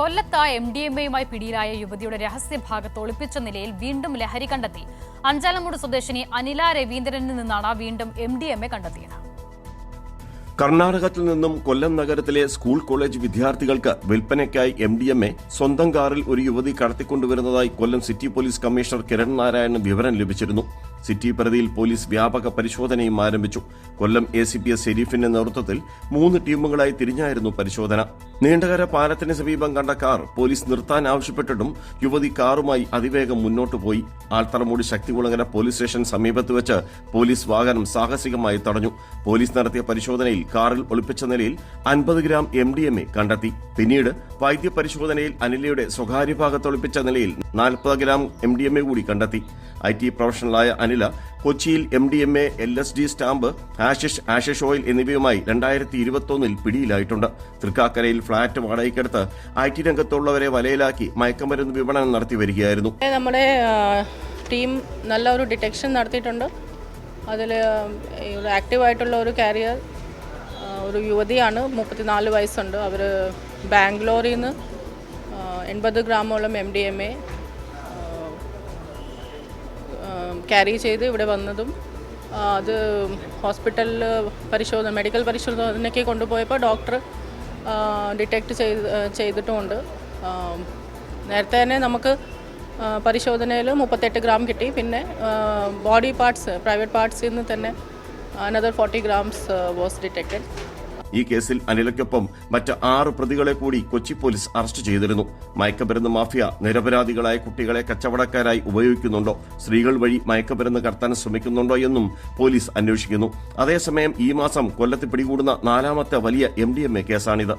കൊല്ലത്ത് M D M എയുമായി പിടിയിലായ യുവതിയുടെ രഹസ്യഭാഗത്ത് ഒളിപ്പിച്ച നിലയിൽ വീണ്ടും ലഹരി കണ്ടെത്തി. അഞ്ചാലമൂട് സ്വദേശിനി അനില രവീന്ദ്രനിൽ നിന്നാണ് വീണ്ടും എം ഡി എം എ കണ്ടെത്തിയത്. കർണാടകത്തിൽ നിന്നും കൊല്ലം നഗരത്തിലെ സ്കൂൾ കോളേജ് വിദ്യാർത്ഥികൾക്ക് വിൽപ്പനയ്ക്കായി എം ഡി എം എ സ്വന്തം കാറിൽ ഒരു യുവതി കടത്തിക്കൊണ്ടുവരുന്നതായി Kollam city police commissioner Kiran Narayanan വിവരം ലഭിച്ചിരുന്നു. സിറ്റി പരിധിയിൽ പോലീസ് വ്യാപക പരിശോധനയും ആരംഭിച്ചു. Kollam A C P S ഷെരീഫിന്റെ നേതൃത്വത്തിൽ മൂന്ന് ടീമുകളായി തിരിഞ്ഞായിരുന്നു പരിശോധന. നീണ്ടകര പാലത്തിന് സമീപം കണ്ട കാർ പോലീസ് നിർത്താൻ ആവശ്യപ്പെട്ടിട്ടും യുവതി കാറുമായി അതിവേഗം മുന്നോട്ടു പോയി. ആൽത്തറമൂടി ശക്തികുളങ്ങര പോലീസ് സ്റ്റേഷൻ സമീപത്ത് വെച്ച് പോലീസ് വാഹനം സാഹസികമായി തടഞ്ഞു. പോലീസ് നടത്തിയ പരിശോധനയിൽ കാറിൽ ഒളിപ്പിച്ച നിലയിൽ അൻപത് gram M D M A കണ്ടെത്തി. പിന്നീട് വൈദ്യപരിശോധനയിൽ അനിലയുടെ സ്വകാര്യ ഭാഗത്ത് ഒളിപ്പിച്ച നിലയിൽ നാൽപ്പത് gram M D M A കൂടി കണ്ടെത്തി. ഐ ടി പ്രൊഫഷണലായ അനില കൊച്ചിയിൽ M D M A L S D stamp hashish hashish oil എന്നിവയുമായി രണ്ടായിരത്തി ഇരുപത്തൊന്നിൽ പിടിയിലായിട്ടുണ്ട്. തൃക്കാക്കരയിൽ ഫ്ളാറ്റ് വാടകയ്ക്കെടുത്ത് ഐ ടി രംഗത്തുള്ളവരെ വലയിലാക്കി മയക്കമരുന്ന് വിപണനം നടത്തി വരികയായിരുന്നു. നമ്മുടെ ടീം നല്ല ഒരു ഡിറ്റക്ഷൻ നടത്തിയിട്ടുണ്ട്. അതിൽ ആക്റ്റീവായിട്ടുള്ള ഒരു കാരിയർ ഒരു യുവതിയാണ് മുപ്പത്തിനാല് വയസ്സുണ്ട്. അവർ ബാംഗ്ലൂരിൽ നിന്ന് എൺപത് ഗ്രാമോളം M D M A carry ചെയ്ത് ഇവിടെ വന്നതും അത് ഹോസ്പിറ്റലിൽ പരിശോധന മെഡിക്കൽ പരിശോധനയ്ക്ക് കൊണ്ടുപോയപ്പോൾ ഡോക്ടർ ഡിറ്റക്റ്റ് ചെയ്ത് ചെയ്തിട്ടുമുണ്ട്. നേരത്തെ തന്നെ നമുക്ക് പരിശോധനയിൽ മുപ്പത്തെട്ട് ഗ്രാം കിട്ടി. പിന്നെ ബോഡി പാർട്സ് പ്രൈവറ്റ് പാർട്സിൽ നിന്ന് തന്നെ another forty grams was detected ഈ കേസിൽ അനിലയ്ക്കൊപ്പം മറ്റ് ആറ് പ്രതികളെ കൂടി കൊച്ചി പോലീസ് അറസ്റ്റ് ചെയ്തിരുന്നു. മയക്കമരുന്ന് മാഫിയ നിരപരാധികളായ കുട്ടികളെ കച്ചവടക്കാരായി ഉപയോഗിക്കുന്നുണ്ടോ? സ്ത്രീകൾ വഴി മയക്കമരുന്ന് കടത്താൻ ശ്രമിക്കുന്നുണ്ടോ എന്നും പോലീസ് അന്വേഷിക്കുന്നു. അതേസമയം ഈ മാസം കൊല്ലത്ത് പിടികൂടുന്ന നാലാമത്തെ വലിയ എം കേസാണിത്.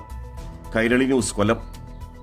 കൈരളി ന്യൂസ് കൊല്ലം.